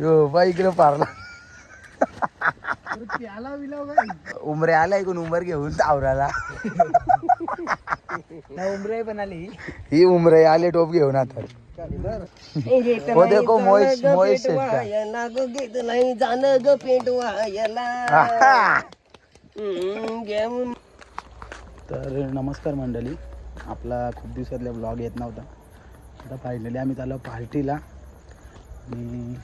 यो बाई इकडे पारला. उमरे आला ऐकून उमर घेऊन आवराला उमरे पण आली ही. उमरे आले टोप घेऊन आता. हो देखो मोहिश मोहिश शेटका. नाही जाणं ग. हम्म, घेऊन. तर नमस्कार मंडळी. आपला खूप दिवसातला ब्लॉग येत नव्हता. आता फायनली आम्ही चाललो पार्टीला आणि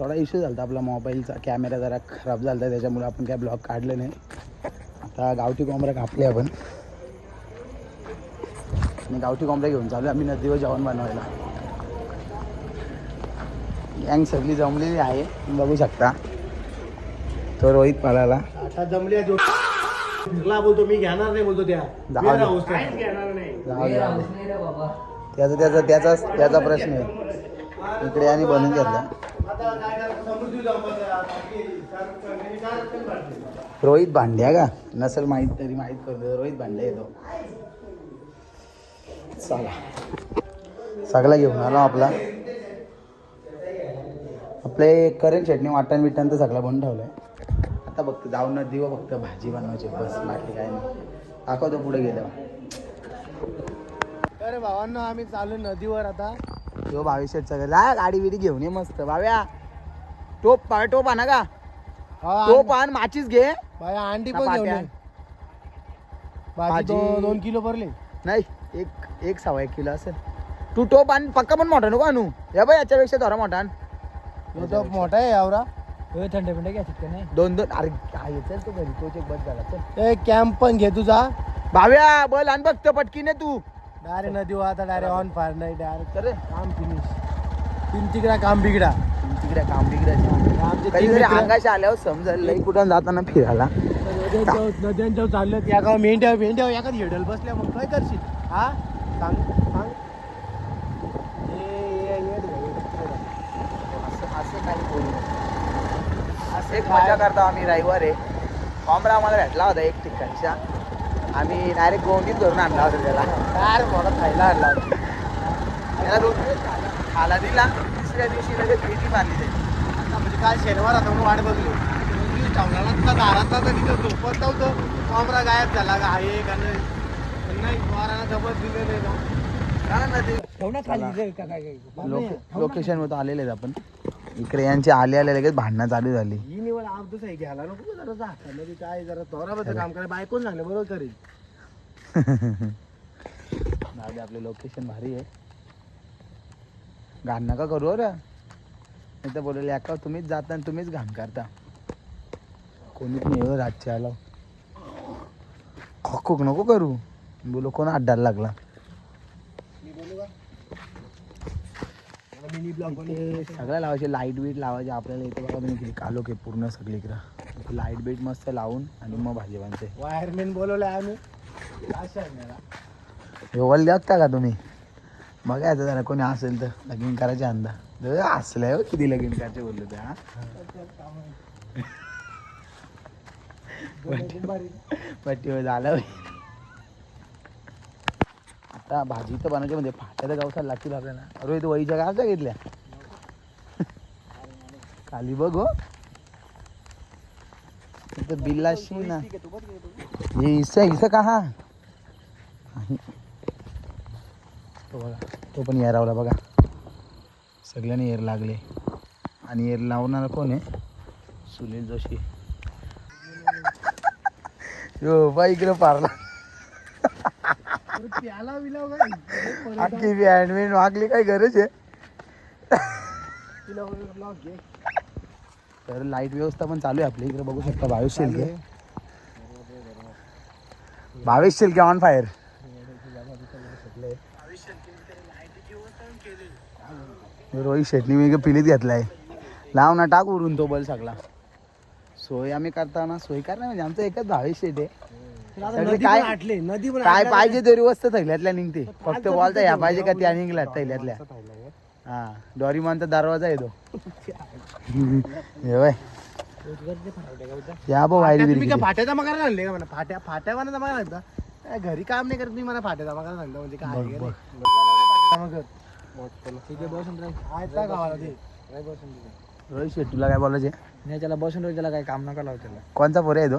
थोडा इश्यू झाला होता आपला मोबाईलचा कॅमेरा जरा खराब झाला होता त्याच्यामुळे आपण काय ब्लॉग काढलं नाही. आता गावठी कोंबड्या कापले आपण. आणि गावठी कोंबड्या घेऊन चालू आम्ही नदीवर जेवण बनवायला. गँग सगळी जमलेली आहे. तुम्ही बघू शकता. तो रोहित पळाला आता जमल्या जो फिरला बोलतो मी घेणार नाही बोलतो त्या. त्याचा त्याचा त्याचाच त्याचा प्रश्न आहे. इकडे आणि बनवून घेतला. रोहित भांड्या का? नसेल माहीत तरी माहीत करतो रोहित भांड्या येतो. चला. सगळा घेऊन आलो आपला. आपले करेन चटणी वाटण बिटण तर सगळं बनवून ठेवलंय. आता फक्त जाऊन न दिवं फक्त भाजी बनवायची. बस बाकी काय नाही. दाखवतो पुढे गेल्यावर. अरे भावांनो आम्ही चालू नदीवर आता. तो बावीस शेटचा घरी. जा गाडी बिडी घेऊन ये मस्त. भाव्या टोप पा टोप आणा का? हा, टोप आण माचीच घे. बाया अंडी पण घेऊन पाट्या. ये. भाजी भाजी- दो- दोन किलो भरले. नाही एक एक सव्वा एक किलो असेल. तू टोप आण पक्का पण मोठा नको आणू. या बाई याच्यापेक्षा थोडा मोठा आण. तो तो मोठा आहे आवरा. थंड पिंड घ्यायची नाही? दोन दोन अरे काय चल तू घरी. तोच एक बस झाला चल. ए कॅम्प पण घे तुझा. भाव्या बल आण बघ तर पटकीने तू. डायरेक्ट नदीवर आता डायरेक्ट ऑन फायर नाही डायरेक्ट तर काम फिनिश तीन तिकडा काम बिगडा तिकडे काम बिगडायचं आमचे कधी तीन तरी मित्र- अंगाशी आल्यावर समजेल लई कुठं जाताना फिरायला? नद्यांच्या- नद्यांच्या चाललं या गाव मेंढ्या मेंढ्या एखादी हेडल बसल्या मग काय करशील? हा? सांग सांग. असं असं काही बोलू. असं एक मजा करतो आम्ही रविवार. आहे कॉमरा आम्हाला भेटला होता एक ठिकाणच्या. आम्ही डायरेक्ट गोंडीत धरून आणला होता त्याला. काय रे मला खायला आणला होता. त्याला दोन दिवस खाला दिला तिसऱ्या दिवशी लगेच भेटी मारली त्याची आता म्हणजे काय शनिवार आता म्हणून वाट बघली दोन दिवस ठेवला नसता दारात तर तिथं झोपत नव्हतं. कॉमरा गायब झाला. का आहे का नाही वाराला जबत दिले नाही का लोकेशन वर आलेले आहेत आपण. इकडे यांचे आले आले लगेच भांडणं चालू झाली. ही निवड आमचं आहे घ्यायला नको जरा काय जरा तोराबद्दल काम करा. बायकोन सांगलं? बरोबर करेल आपले लोकेशन भारी आहे. घाण नका करू रे. नाही तर बोलले एका तुम्हीच जाता आणि तुम्हीच घाण करता. कोणीच नाही हो रातच्या आला. खोक नको करू. बोलो कोण अड्डाला लागला? सगळ्या लावायचे लाइट बीट लावायचे आपल्याला इथे बघा तुम्ही किती कालो के पूर्ण सगळी इकडं. लाइट बीट मस्त लावून आणि मग भाजी बनते वायरमॅन बोलवले आम्ही काय सांगणार एवढं बघता का तुम्ही? बघायचं जरा कोणी असेल तर लगीन करायचे अंदा असलंय हो किती लगीन करायचे बोलले ते हा? पट्टीवर झालं. आता भाजी तर बनायची म्हणजे फाट्या तर गावसाला लागतील आपल्याला रोहित वहीच्या गावच्या घेतल्या खाली बघ हो. बिल्लाशी ना. हे इसा इसा का हा तो बघा तो पण येरावला बघा. सगळ्यांनी येर लागले. आणि येर लावणार कोण आहे? सुनील जोशी. यो बाई इकडे पारला. काय? अख्खी बॅडमिंटन मागली काय गरज आहे? तर लाइट व्यवस्था पण चालू आहे आपल्या इकडे बघू शकता बावीस शिल्के. बावीस शिल्के ऑन फायर रोहित शेटणी मी पिलीत घेतलाय. लाव ना टाक उडून तो बल सगळा. सोय आम्ही करताना सोय करणार म्हणजे आमचं एकच बावीस शेट आहे. सगळे काय- आटले नदी पण काय पाहिजे तरी वस्तू थैल्यातल्या निघते. फक्त बोलता या पाहिजे का त्या निघल्या थैल्यातल्या? हा डॉरीमॉनचा दरवाजा येतो हे बाय या बघ वाईट बिरी काय फाट्या जमा करायला आणले का म्हणा फाट्या फाट्या म्हणा जमा करायला? काय घरी काम नाही करत तुम्ही मला फाट्या जमा करायला आणता म्हणजे काय आहे ते? रोहित शेट्टीला काय बोलायचे नाही त्याला बसून त्याला काही काम नका लावू त्याला. कोणचा पोरे आहे तो?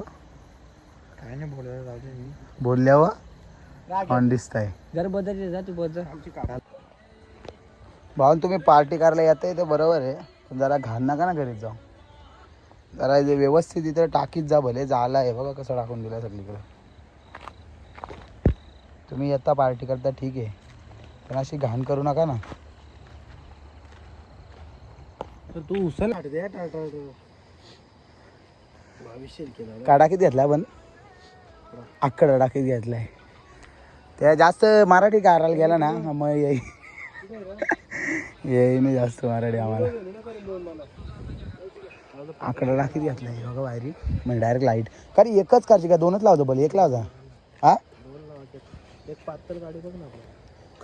काय नाही बोलायला जाऊ दे बोलल्यावर ऑन दिसताय जर बदलली जा तू बदल. भाऊन तुम्ही पार्टी करायला येत आहे ते बरोबर आहे पण जरा घाण नका ना करीत जाऊ. जरा जे व्यवस्थित इथे टाकीत जा भले झाला आहे बघा कसं टाकून दिलं सगळीकडे. तुम्ही येता पार्टी करता ठीक आहे. पण अशी घाण करू नका ना. तर तू उचल भविष्य केलं काडाकीत घेतला पण? अक्कड डाकीत घेतलाय. त्या जास्त मराठी कारायला गेला ना मग येई येई नाही जास्त मराठी आम्हाला. आकडा डाकीत घेतलाय बघा बाहेरी. म्हणजे डायरेक्ट लाइट कारण एकच करायची का? दोनच लावतो बोल एक लावजा. हा? एक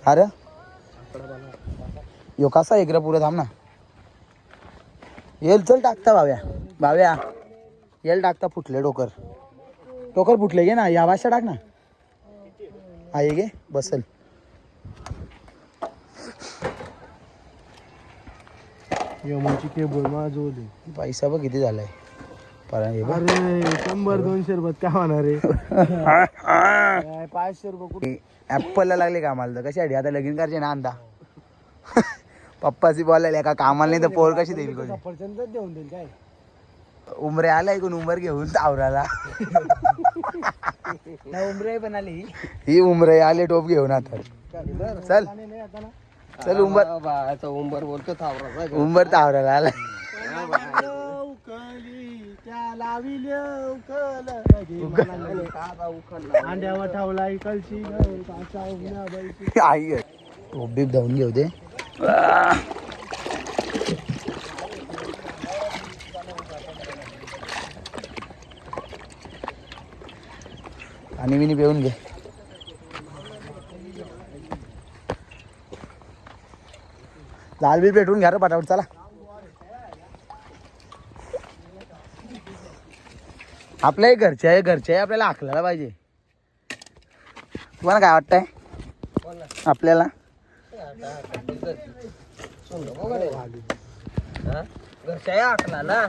का रे यो कसा एक पुढे? थांब ना. येल चल टाकता भाव्या. भाव्या येल टाकता फुटले डोकर. डोकर फुटले घे ना या भाषा टाक ना. हा ये गे बसल. यमाची केबल माझं पैसा बघ किती झालाय. परा हे बघ. अरे शंभर दोनशे रुपयात काय होणार आहे? पाचशे रुपये कुठे? ऍपलला लागले कामाला तर. कशी आता लगीन करायचे ना अंदा? पप्पाची बोलायला का कामाला नाही तर पोर कशी देईल कोणी? सफरचंद देऊन देईल काय? उमरे आला ऐकून उमर घेऊन तावराला उमरे पण आली. ही उमरे आले टोप घेऊन आता. चल. चल उंबर उंबर बोलतो थावरा उंबर तावराला आला आई टोप बीप धावून घेऊ दे. आणि विनी पिऊन घे. लाल बी पेटवून घ्या रे पटापट चला. आपल्या घरचे आहे घरचे आहे आपल्याला आखलायला पाहिजे. तुम्हाला काय वाटतंय? आपल्याला? घरच्याही आखला ना?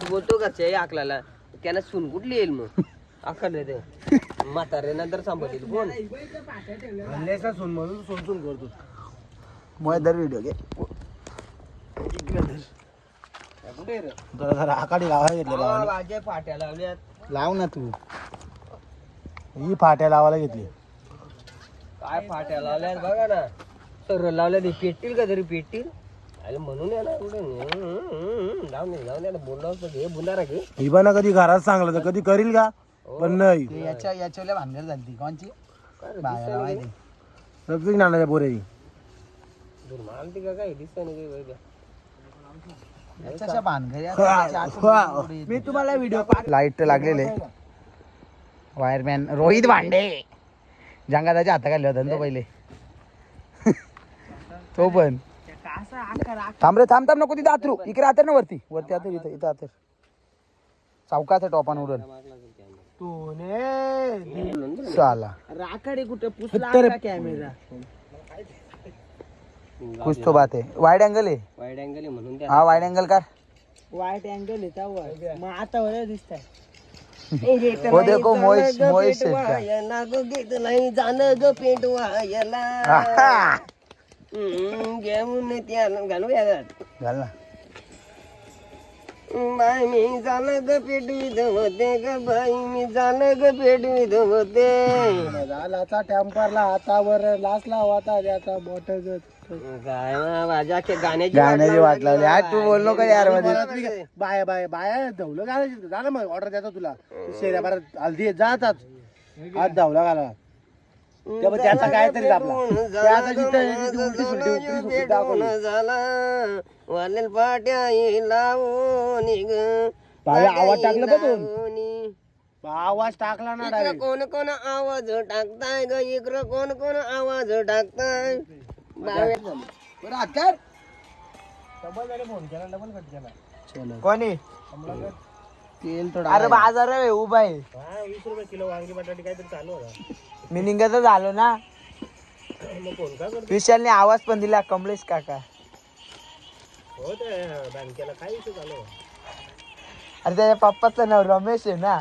तू बोलतो घरच्याही आकलाला त्याला सून कुठली येईल मग? म्हातारे नंतर सांभाळतील कोण? हल्ल्याचा सोन म्हणून सोन सोन करतो. मुळे दर व्हिडिओ घे. जरा जरा आकाडी फाट्या लावल्यात. लाव ना तू. ही फाट्या लावायला घेतली. काय फाट्या लावल्यात बघा ना. सर लावल्या ते पेटतील का तरी पेटतील? अरे म्हणून या ना कुठे? ना बोललो हे बोलणार की. ही पण कधी घरात सांगलं तर कधी करील का? पण नाही. ते याच्या याच्या भानगड झाली ती कोणची बायाला माहिती. प्रत्येक नाण्याच्या का काय? दिसत नाही आतून मी तुम्हाला व्हिडिओ लाइट लागलेले. वायरमॅन रोहित भांडे. जंगादाच्या हाता खाल्ले होता ना तो पहिले. तो पण. थांब रे थांब थांब नको तिथे आतरू. इकडे आतर ना वरती. वरती आतर इथं इथं आतर. चौकाचा टॉपान उडून तू ने चाला राखाडी कुठे पुसला कॅमेरा कुछ तो बात है वाईड अँगल आहे. वाईड अँगल आहे म्हणून त्या हा वाईड अँगल कर वाईट अँगल आहे त्यावर मग आता वर दिसतंय. हो देखो मोहिश मोहिश वायाला ग गीत नाही जाणं ग पेट वायाला. घेऊन त्याला घालू या घाल ना. बाई मी झालं ग पेटवीत होते ग बाई मी झालं ग पेटवीत होते. लाचा टेम्परला हातावर लाच लावाता त्याचा मोठ काय मा, माझ्या खे- गाण्याची गाण्याची वाट लावली. आज तू बोललो का यारमध्ये? बाय बाय बाया धवलं घालायची. ना मग ऑर्डर देतो तुला. शेऱ्या परत हल्दी जातात आज धावला घाला. तेव्हा त्याचा काय तरी आपला त्याचा जिथं जिथं उलटी सुलटी उलटी सुलटी दाखवली झाला. वालेल पाट्या लावून ग बाया आवाज टाकला. आवाज टाकला ना डायरेक्ट कोण कोण आवाज टाकताय ग? इकडं कोण कोण आवाज टाकताय? कोणी? तेल थोडं अरे बाजार आहे उभा आहे. वीस रुपये किलो वांगी बटाटे काहीतरी चालू होता. मी निघत झालो ना. मग कोण का विशालने आवाज पण दिला कमलेश काका. हो ते बँकेला काय इशू चालू अरे त्याच्या पप्पाचं नाव रमेश आहे ना.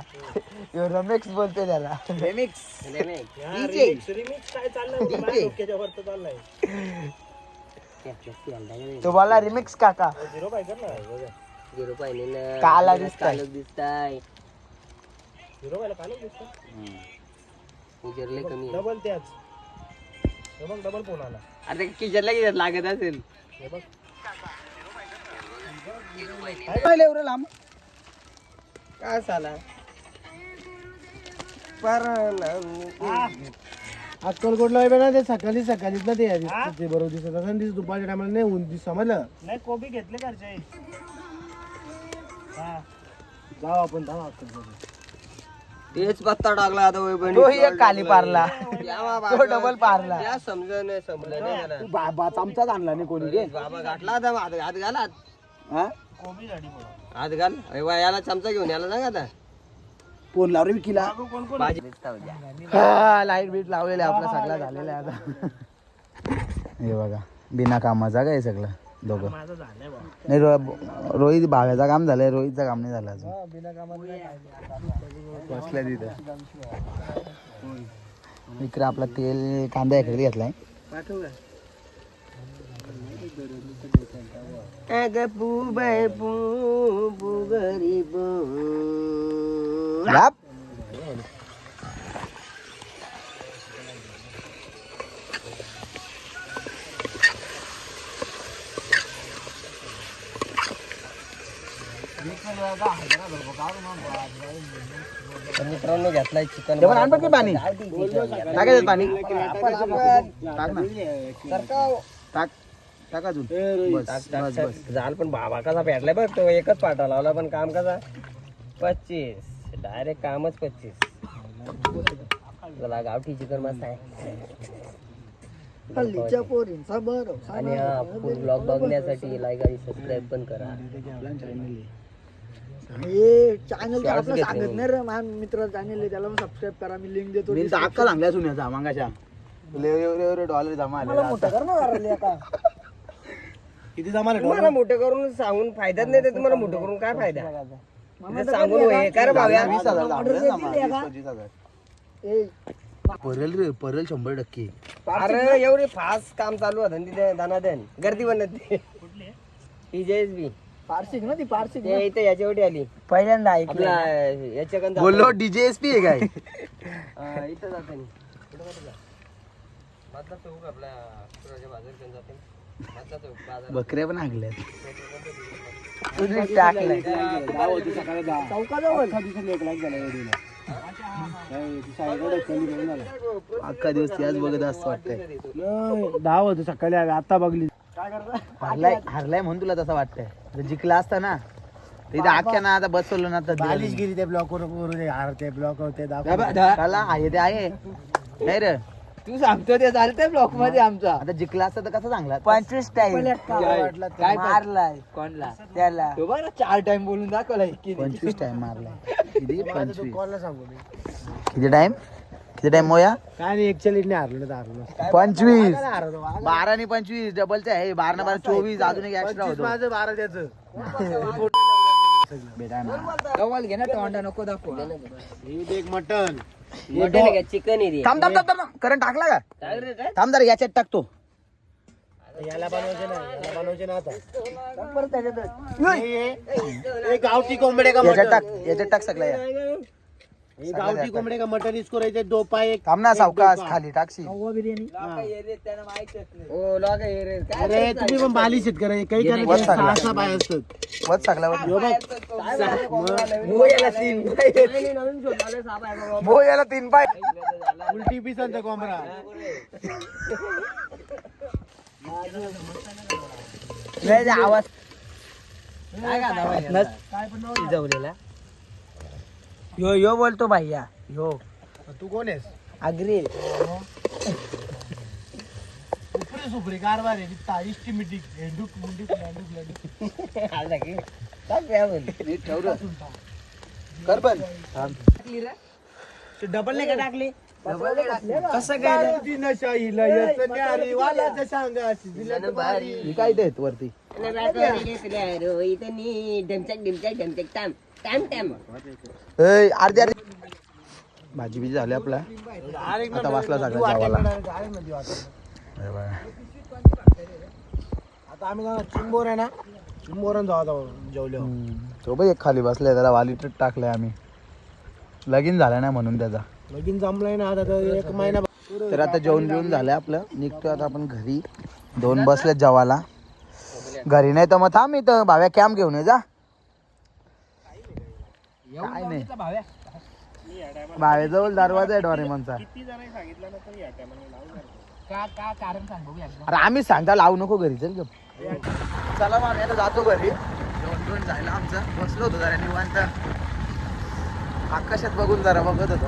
ह्यो रमेश बोलते त्याला. रिमिक्स. रिमिक्स. रिमिक्स. काय चाललंय? माझ्या डोक्याच्या वरती चाललंय. तो बोला रिमिक्स काका. झिरो झिरो पाहिजे काला दिसताय. दिसताय. झिरो व्हायला काय दिसतं उजरले कमी डबल त्याच. हे बघ डबल फोन आला अरे किचनला किती लागत असेल. हे बघ. पाहिलं एवढं लांब? काय साला पर अक्कलकोटला आहे ना ते सकाळी सकाळीच ना ते ते बरोबर दिसत असं दिसत दुपारच्या टायमाला नाही ऊन दिस समजलं? नाही कोबी घेतले घरचे. जाऊ आपण जाऊ अक्कलकोट तेच पत्ता टाकला आता वैभवने. तो एक खाली पारला. या बाबा. तो डबल पारला. त्या समजलं नाही समजलं नाही त्याला. बाबा चमचाच आणला नाही कोणी रे. बाबा गाठला आता हात हात घाल. हात. हा? हात घाल. अरे वा, याला चमचा घेऊन याला सांग आता. फोन लाव रे विकीला. भाजी हा लाइट बीट लावलेला आपला सगळा झालेला आहे आता. हे बघा बिना कामाचा काय सगळं? दोघं. माझं झालंय बाबा नाही रो रोहित भाव्याचं काम झालंय रोहितचं काम नाही झालं अजून. बसल्या तिथं. इकडे आपला तेल कांदा इकडे घेतलाय. अग पू बाय पू पू गरीब लाप. तर मित्रांनो घेतलाय चिकन जेवण आण बघ की पाणी. टाकायचं पाणी टाक ना. टाक. टाक. अजून. बस बस बस. झाल पण बाबा कसा भेटलाय बघ तो एकच पाटा लावला पण काम कसा? पच्चीस. डायरेक्ट कामच पच्चीस. चला गावठी चिकन मस्त आहे. हल्लीच्या पोरींचा बरं आणि हा ब्लॉग बघण्यासाठी लाईक आणि सबस्क्राईब पण करा. हे चॅनल आपलं सांगत मी. नाही रे माझ्या मित्र चॅनल आहे त्याला सबस्क्राईब करा मी लिंक देतो मी तर अक्का सांगल्या सुन्याचा मागाच्या एवढे एवढे डॉलर जमा आले मोठं कर ना जरा लेका. किती जमाले तुम्हाला मोठं करून सांगून फायदाच नाही तर तुम्हाला मोठं करून काय फायदा? इथं सांगून होय काय रे भाव्या? वीस हजार दाबले ना जमा, वीस पंचवीस हजार. ए, परल रे परल शंभर टक्के. अरे एवढे फास्ट काम चालू होतं ना तिथे दानादन गर्दी बनत ही जेस बी पारसिक ना ती पारसिक ते इथे याच्यावरती आली. पहिल्यांदा आपला ऐकलं याच्याकडे जाताना- बोललो डीजे एस पी आहे काय? इथं जातानी. कुठं माहिती का? मधला चौक आपला पुराच्या बाजारकडे जाते मधला चौक बाजार बकऱ्या पण हागल्या टाकलंय. अख्खा दिवस त्याच बघत असं वाटतंय. दहा होते सकाळी. आले आता बघली. हरलाय हरलाय म्हणून तुला तसं वाटतंय. जर जिंकला असता ना तर इथं अख्ख्या ना आता बसवलं ना तर बालिश. गेली ते ब्लॉक वर करू दे ब्लॉक होते त्याला आहे ते आहे. नाही रे. तू सांगतो ते चालतंय ब्लॉकमध्ये आमचा. आता जिंकला असता तर कसं चांगला पंचवीस टाइम काय मारलाय. कोणला? त्याला. तो बरं चार टाइम बोलून दाखवलाय. पंचवीस टाइम मारलाय. किती? पंचवीस. सांगू मी? किती टाइम किती टाइम मोया काय नाही एक चलीने हारलो तर हारलो पंचवीस. हारलो? बारा आणि पंचवीस डबलचे आहे. बारा ना बारा चोवीस अजून एक एक्स्ट्रा होतो. माझं बारा त्याचं. बेटा ना. गव्हाल घे ना तोंडा नको दाखव. एक मटन चिकन एरिया थांब थांब थांब थांब. करंट टाकला का? थांब जरा याच्यात टाकतो याला बनवायचे ना याला बनवायचे ना आता. परत त्याच्यात. हे- हे. गावठी कोंबडे का याच्यात मटन टाक याच्यात टाक सगळं या. हे गावठी कोंबडे का मटन इसको राहायचे दो पाय एक थांब ना सावकाश खाली टाकशी कव्वा बिर्याणी. आहे. काय अरे तुम्ही पण बाली शेतकरी काही करायचे सांगा. सहा सहा पाय असतात वच सगळ्यावर ह्यो बघ भो याला तीन पाय. उलटी पिसांचा कोंबडा. आवाज. शिजवलेला यो यो बोलतो भैया. यो. तू कोण आहेस? अग्री सुपरी सुपरी कारभार आहे निस्ता इष्टी मिटी हेंडूक मुंडूक लांडूक लांडूक. आला की? टाक या बोल. कर पण. डबल नाही का टाकली? कसं काय नशा हिला न्यारी. ही काय देत वरती? अर्धी अर्धी भाजी बिजी झाली आपला आता वाचला सगळं जेवायला. हे बघा. आता आम्ही चिंबोर आहे ना चिंबोरन जाऊ आता जेवलो. तो बघ एक खाली बसलाय त्याला वालीट टाकलंय आम्ही. लगीन झालं नाही म्हणून त्याचा. लगीन जमलंय ना आता तर एक महिना तर आता जेवण बिवून झालंय आपलं. निघतो आता आपण घरी. दोन बसलेत जेवायला. घरी नाही तर मग थांब इथं भाव्या कॅम्प घेऊन ये जा. काय नाही. भाव्याजवळ दरवाजा आहे डोरेमॉनचा अरे आम्ही सांगता लावू नको घरी चल गप. चला मग आम्ही आता जातो घरी. जेवण बिवण झालं आमचं. बसलो होतो जरा निवांत. आकाशात बघून जरा बघत होतो.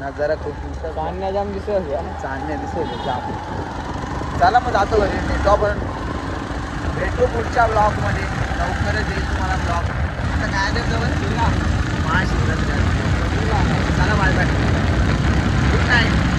नजारा खूप दिसत धान्य जाम दिसत चांदण्या दिसत. चला मग जातो घरी. आपण भेटू पुढच्या ब्लॉकमध्ये लवकरच येईल तुम्हाला ब्लॉक आता काय देत जवळ शिवला महाशिवरात्र. चला बाय गुड नाईट